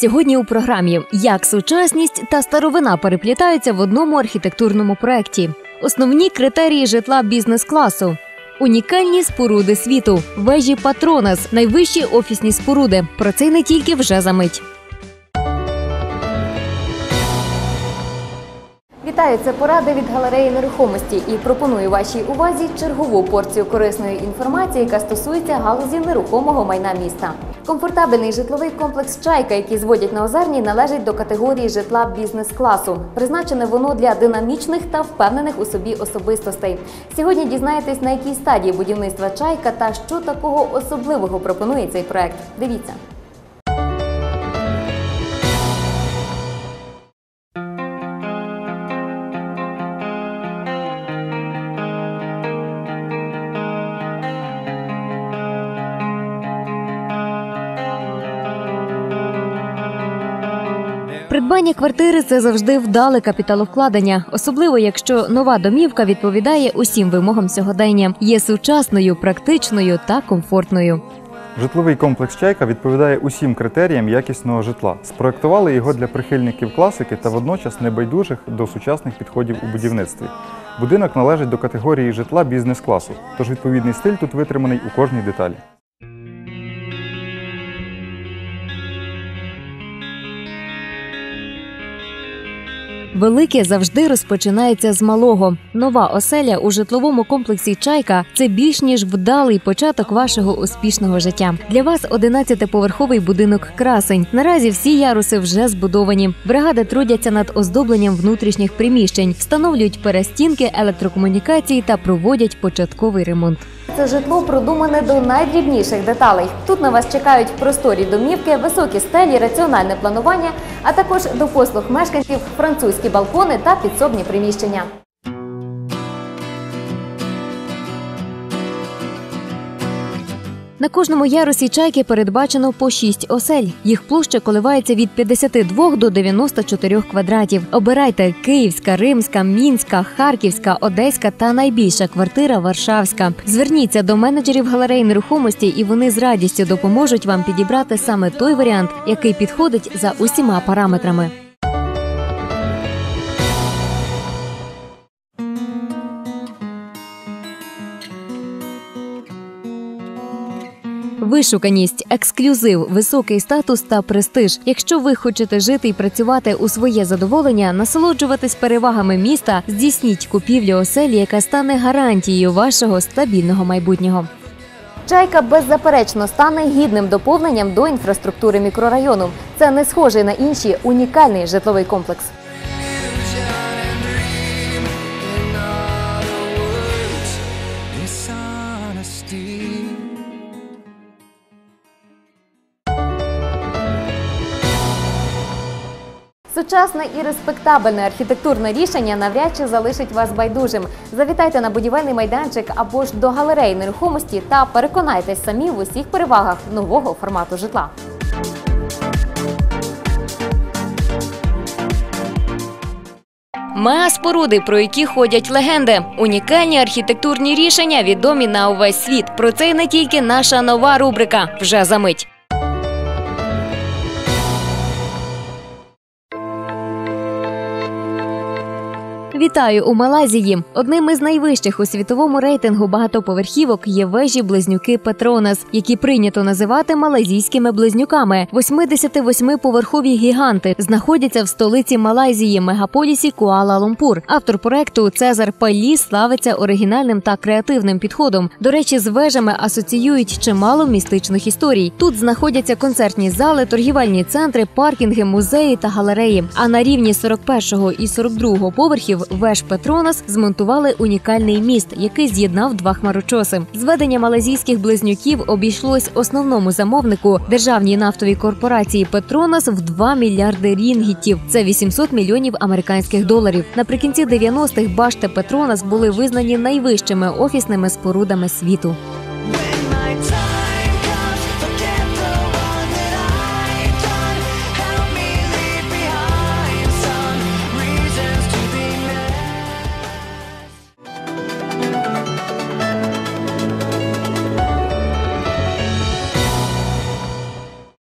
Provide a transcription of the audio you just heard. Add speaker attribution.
Speaker 1: Сьогодні у програмі як сучасність та старовина переплітаються в одному архітектурному проєкті. Основні критерії житла бізнес-класу. Унікальні споруди світу, вежі Патронас, найвищі офісні споруди. Про це не тільки вже за мить. Вітаю, це поради від галереї нерухомості і пропоную вашій увазі чергову порцію корисної інформації, яка стосується галузі нерухомого майна міста. Комфортабельний житловий комплекс Чайка, який зводять на озерній, належить до категорії житла бізнес-класу. Призначене воно для динамічних та впевнених у собі особистостей. Сьогодні дізнаєтесь, на якій стадії будівництва чайка та що такого особливого пропонує цей проект. Дивіться. Придбання квартири це завжди вдале капіталовкладення, особливо якщо нова домівка відповідає усім вимогам сьогодення, є сучасною, практичною та комфортною.
Speaker 2: Житловий комплекс Чайка відповідає усім критеріям якісного житла. Спроектували його для прихильників класики та водночас небайдужих до сучасних підходів у будівництві. Будинок належить до категорії житла бізнес-класу, тож відповідний стиль тут витриманий у кожній деталі.
Speaker 1: Велике завжди розпочинається з малого. Нова оселя у житловому комплексі Чайка це більш ніж вдалий початок вашого успішного життя. Для вас 11-поверховий будинок красень. Наразі всі яруси вже збудовані. Бригади трудяться над оздобленням внутрішніх приміщень, встановлюють перестінки, електрокомунікації та проводять початковий ремонт. Це житло продумане до найдрібніших деталей. Тут на вас чекають просторі домівки, високі стелі, раціональне планування, а також до послуг мешканців французькі балкони та підсобні приміщення. На кожному ярусі чайки передбачено по 6 осель. Їх площа коливається від 52 до 94 квадратів. Обирайте Київська, Римська, Мінська, Харківська, Одеська та найбільша квартира Варшавська. Зверніться до менеджерів галерей нерухомості, і вони з радістю допоможуть вам підібрати саме той варіант, який підходить за усіма параметрами. Вишуканість, ексклюзив, високий статус та престиж. Якщо ви хочете жити і працювати у своє задоволення, насолоджуватись перевагами міста, здійсніть купівлю оселі, яка стане гарантією вашого стабільного майбутнього. Чайка беззаперечно стане гідним доповненням до інфраструктури мікрорайону. Це не схожий на інші унікальний житловий комплекс. Сучасне і респектабельне архітектурне рішення навряд чи залишить вас байдужим. Завітайте на будівельний майданчик або ж до галереї нерухомості та переконайтесь самі в усіх перевагах нового формату житла. Мегаспоруди, про які ходять легенди, унікальні архітектурні рішення, відомі на увесь світ. Про це й не тільки наша нова рубрика вже за мить. Вітаю у Малайзії. Одним із найвищих у світовому рейтингу багатоповерхівок є вежі близнюки Петронас, які прийнято називати малайзійськими близнюками. 88-поверхові гіганти знаходяться в столиці Малайзії, мегаполісі Куала-Лумпур. Автор проекту Цезар Палі славиться оригінальним та креативним підходом. До речі, з вежами асоціюють чимало містичних історій. Тут знаходяться концертні зали, торгівельні центри, паркінги, музеї та галереї. А на рівні 41 і 42 поверхів веж Петронас змонтували унікальний міст, який з'єднав два хмарочоси. Зведення малазійських близнюків обійшлось основному замовнику державній нафтовій корпорації Петронас в 2 мільярди рінгітів. Це 800 мільйонів американських доларів. Наприкінці 90-х башти Петронас були визнані найвищими офісними спорудами світу.